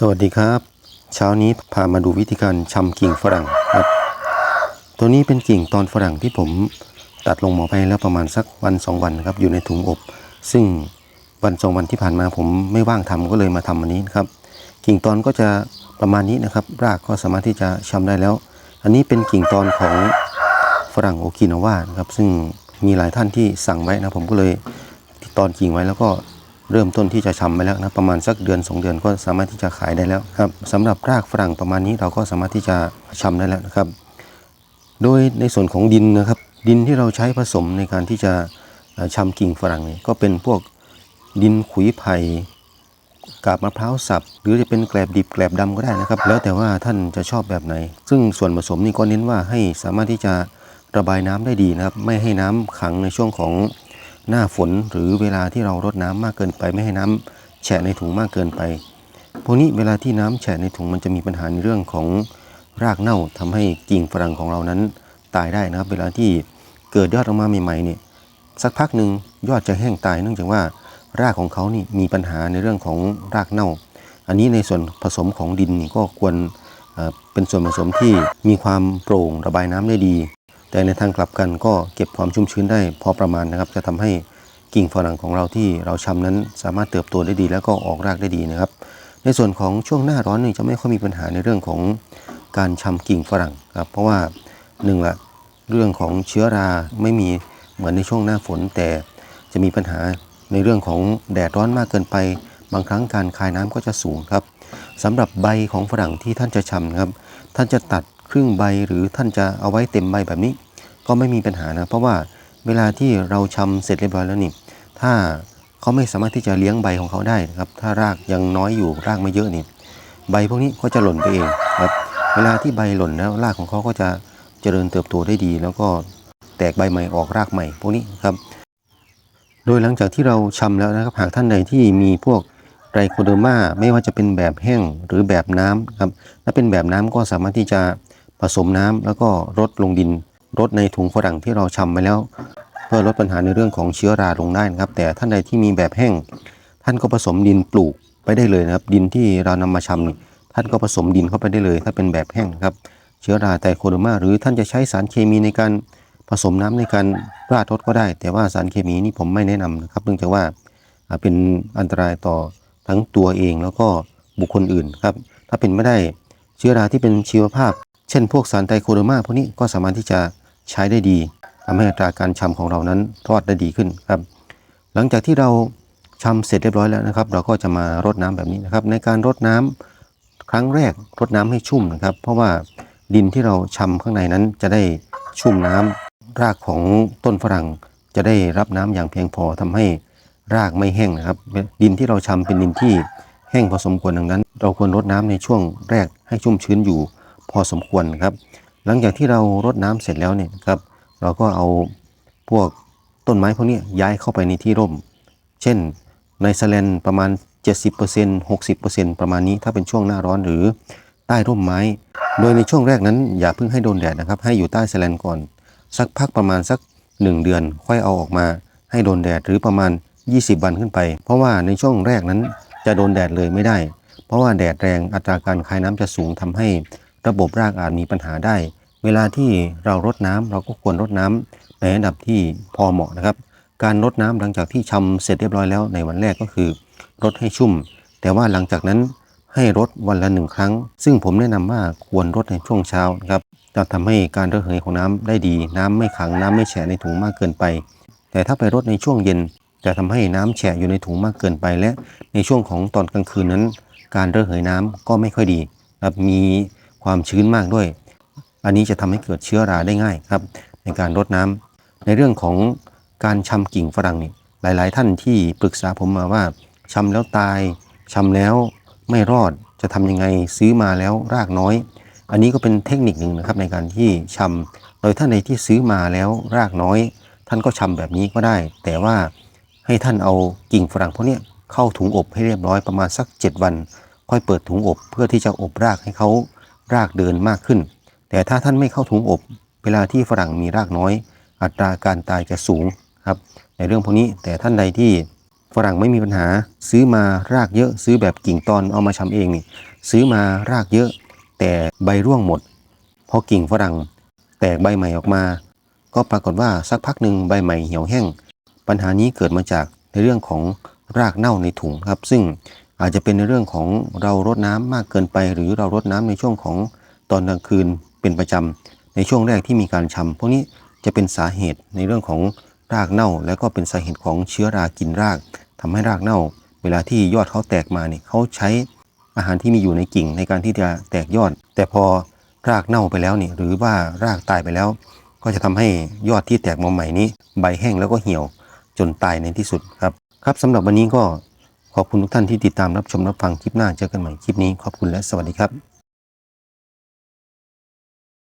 สวัสดีครับ เช้านี้พามาดูวิธีการชำกิ่งฝรั่งครับ ตัวนี้เป็นกิ่งตอนฝรั่งที่ผมตัดลงหมอไปแล้วประมาณสักวันสองวันครับอยู่ในถุงอบ ซึ่งวันสองวันที่ผ่านมาผมไม่ว่างทำก็เลยมาทำอันนี้นครับ กิ่งตอนก็จะประมาณนี้นะครับ รากก็สามารถที่จะชำได้แล้ว อันนี้เป็นกิ่งตอนของฝรั่งโอกินาวานครับซึ่งมีหลายท่านที่สั่งไว้นะผมก็เลยตอนกิ่งไว้แล้วก็ เริ่มต้นที่จะชำไปแล้วนะประมาณสักเดือน 2 เดือนก็สามารถที่จะขายได้แล้วครับสำหรับรากฝรั่งประมาณนี้เราก็สามารถที่จะชำได้แล้วนะครับ โดยในส่วนของดินนะครับ ดินที่เราใช้ผสมในการที่จะเอ่อชำกิ่งฝรั่งเนี่ยก็เป็นพวกดินขุยไผ่กาบมะพร้าวสับหรือจะเป็นแกลบดิบแกลบดำก็ได้นะครับ แล้วแต่ว่าท่านจะชอบแบบไหน ซึ่งส่วนผสมนี่ก็เน้นว่าให้สามารถที่จะระบายน้ำได้ดีนะครับ ไม่ให้น้ำขังในช่วงของ หน้าฝนหรือเวลาที่เรารดน้ำมากเกินไปไม่ให้น้ำแฉะในถุงมากเกินไป พวกนี้เวลาที่น้ำแฉะในถุงมันจะมีปัญหาในเรื่องของรากเน่าทำให้กิ่งฝรั่งของเรานั้นตายได้นะครับ เวลาที่เกิดยอดออกมาใหม่ๆเนี่ยสักพักหนึ่งยอดจะแห้งตายเนื่องจากว่ารากของเขานี่มีปัญหาในเรื่องของรากเน่า อันนี้ในส่วนผสมของดินนี่ก็ควรเอ่อเป็นส่วนผสมที่มีความโปร่งระบายน้ำได้ดี แต่ในทางกลับกันก็เก็บความชุ่มชื้นได้พอประมาณนะครับ จะทำให้กิ่งฝรั่งของเราที่เราชำนั้นสามารถเติบโตได้ดี แล้วก็ออกรากได้ดีนะครับ ในส่วนของช่วงหน้าร้อนนี่จะไม่ค่อยมีปัญหาในเรื่องของการชำกิ่งฝรั่งครับเพราะว่าหนึ่งละเรื่องของเชื้อราไม่มีเหมือนในช่วงหน้าฝน แต่จะมีปัญหาในเรื่องของแดดร้อนมากเกินไป บางครั้งการคายน้ำก็จะสูงครับสำหรับใบของฝรั่งที่ท่านจะชำนะครับ ท่านจะตัด ครึ่งใบหรือท่านจะเอาไว้เต็มใบแบบนี้ ก็ไม่มีปัญหานะ เพราะว่าเวลาที่เราชำเสร็จเรียบร้อยแล้วนี่ ถ้าเขาไม่สามารถที่จะเลี้ยงใบของเขาได้นะครับ ถ้ารากยังน้อยอยู่รากไม่เยอะนี่ ใบพวกนี้ก็จะหล่นไปเองครับ เวลาที่ใบหล่นแล้วรากของเขาก็จะเจริญเติบโตได้ดี แล้วก็แตกใบใหม่ออกรากใหม่พวกนี้ครับ โดยหลังจากที่เราชำแล้วนะครับ หากท่านใดที่มีพวกไรโคเดอร์มาไม่ว่าจะเป็นแบบแห้งหรือแบบน้ำครับ ถ้าเป็นแบบน้ำก็สามารถที่จะ ผสมน้ำแล้วก็รดลงดินรดในถุงฝรั่งที่เราชำไปแล้ว เพื่อลดปัญหาในเรื่องของเชื้อราลงได้นะครับ แต่ท่านใดที่มีแบบแห้ง ท่านก็ผสมดินปลูกไปได้เลยนะครับ ดินที่เรานำมาชำนี่ท่านก็ผสมดินเข้าไปได้เลย ถ้าเป็นแบบแห้งครับ เชื้อราไตโคเดอร์มาหรือท่านจะใช้สารเคมีในการผสมน้ำในการราดรดก็ได้ แต่ว่าสารเคมีนี่ผมไม่แนะนำนะครับ เนื่องจากว่าเป็นอันตรายต่อทั้งตัวเองแล้วก็บุคคลอื่นครับ ถ้าเป็นไม่ได้เชื้อราที่เป็นชีวภาพ เช่นพวกสารไตรโคเดอร์มาพวกนี้ก็สามารถที่จะใช้ได้ดีทำให้อัตราการชำของเรานั้นรอดได้ดีขึ้นครับ หลังจากที่เราชำเสร็จเรียบร้อยแล้วนะครับ เราก็จะมารดน้ำแบบนี้นะครับ ในการรดน้ำครั้งแรกรดน้ำให้ชุ่มนะครับ เพราะว่าดินที่เราชำข้างในนั้นจะได้ชุ่มน้ำรากของต้นฝรั่งจะได้รับน้ำอย่างเพียงพอทำให้รากไม่แห้งนะครับ ดินที่เราชำเป็นดินที่แห้งพอสมควรดังนั้น เราควรรดน้ำในช่วงแรกให้ชุ่มชื้นอยู่ พอสมควรครับ หลังจากที่เรารดน้ำเสร็จแล้วเนี่ยครับ เราก็เอาพวกต้นไม้พวกนี้ย้ายเข้าไปในที่ร่ม เช่นในสแลนประมาณ 70% 60%ประมาณนี้ถ้าเป็นช่วงหน้าร้อนหรือใต้ร่มไม้ โดยในช่วงแรกนั้นอย่าเพิ่งให้โดนแดดนะครับ ให้อยู่ใต้สแลนก่อน สักพักประมาณสัก 1 เดือน ค่อยเอาออกมา ให้โดนแดดหรือประมาณ 20 วันขึ้นไป เพราะว่าในช่วงแรกนั้นจะโดนแดดเลยไม่ได้ เพราะว่าแดดแรงอัตราการคายน้ำจะสูงทำให้ ระบบรากอาจมีปัญหาได้ เวลาที่เรารดน้ำเราก็ควรรดน้ำในระดับที่พอเหมาะนะครับ การรดน้ำหลังจากที่ชำเสร็จเรียบร้อยแล้วในวันแรกก็คือรดให้ชุ่ม แต่ว่าหลังจากนั้นให้รดวันละหนึ่งครั้ง ซึ่งผมแนะนำว่าควรรดในช่วงเช้านะครับจะทำให้การระเหยของน้ำได้ดี น้ำไม่ขังน้ำไม่แฉะในถุงมากเกินไป แต่ถ้าไปรดในช่วงเย็น จะทำให้น้ำแฉะอยู่ในถุงมากเกินไป และในช่วงของตอนกลางคืนนั้น การระเหยน้ำก็ไม่ค่อยดีครับมี ความชื้นมากด้วย อันนี้จะทำให้เกิดเชื้อราได้ง่ายครับ ในการรดน้ำในเรื่องของการชำกิ่งฝรั่งนี่หลาย ๆ ท่านที่ปรึกษาผมมาว่าชำแล้วตายชำแล้วไม่รอดจะทำยังไงซื้อมาแล้วรากน้อย อันนี้ก็เป็นเทคนิคหนึ่งนะครับในการที่ชำโดยท่านในที่ซื้อมาแล้วรากน้อย ท่านก็ชำแบบนี้ก็ได้ แต่ว่าให้ท่านเอากิ่งฝรั่งพวกนี้เข้าถุงอบให้เรียบร้อยประมาณสัก 7 วัน ค่อยเปิดถุงอบเพื่อที่จะอบรากให้เขา รากเดินมากขึ้น แต่ถ้าท่านไม่เข้าถุงอบ เวลาที่ฝรั่งมีรากน้อย อัตราการตายจะสูงครับในเรื่องพวกนี้แต่ท่านใดที่ฝรั่งไม่มีปัญหา ซื้อมารากเยอะซื้อแบบกิ่งตอนเอามาชำเองนี่ซื้อมารากเยอะ แต่ใบร่วงหมดพอกิ่งฝรั่งแตกใบใหม่ออกมา ก็ปรากฏว่าสักพักหนึ่งใบใหม่เหี่ยวแห้ง ปัญหานี้เกิดมาจากในเรื่องของรากเน่าในถุงครับ ซึ่ง อาจจะเป็นในเรื่องของเรารดน้ำมากเกินไป หรือเรารดน้ำในช่วงของตอนกลางคืนเป็นประจำในช่วงแรกที่มีการชำพวกนี้จะเป็นสาเหตุในเรื่องของรากเน่า และก็เป็นสาเหตุของเชื้อรากินรากทำให้รากเน่า เวลาที่ยอดเขาแตกมาเนี่ยเขาใช้อาหารที่มีอยู่ในกิ่งในการที่จะแตกยอด แต่พอรากเน่าไปแล้วเนี่ยหรือว่ารากตายไปแล้ว ก็จะทำให้ยอดที่แตกมาใหม่นี้ ใบแห้งแล้วก็เหี่ยวจนตายในที่สุดครับ ครับสำหรับวันนี้ก็ ขอบคุณทุกท่านที่ติดตามรับชมรับฟังคลิปหน้าเจอกันใหม่คลิปนี้ขอบคุณและสวัสดีครับ